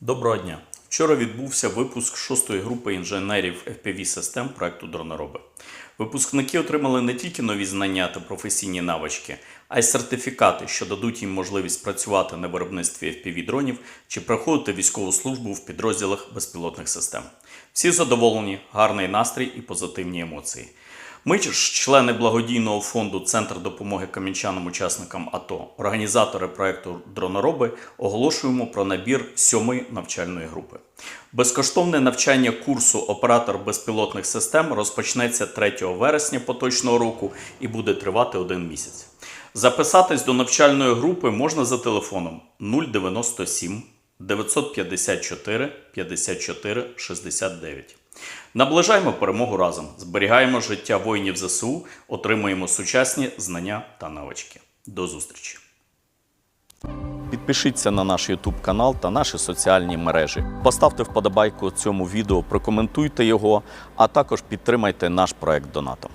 Доброго дня. Вчора відбувся випуск шостої групи інженерів FPV систем проекту Дронороби. Випускники отримали не тільки нові знання та професійні навички, а й сертифікати, що дадуть їм можливість працювати на виробництві FPV дронів чи проходити військову службу в підрозділах безпілотних систем. Всі задоволені, гарний настрій і позитивні емоції. Ми ж, члени благодійного фонду Центр допомоги кам'янчанам учасникам АТО, організатори проекту Дронороби, оголошуємо про набір сьомої навчальної групи. Безкоштовне навчання курсу оператор безпілотних систем розпочнеться 3 вересня поточного року і буде тривати один місяць. Записатись до навчальної групи можна за телефоном 097 954 54 69. Наближаємо перемогу разом, зберігаємо життя воїнів ЗСУ, отримуємо сучасні знання та навички. До зустрічі! Підпишіться на наш YouTube канал та наші соціальні мережі. Поставте вподобайку цьому відео, прокоментуйте його, а також підтримайте наш проект донатом.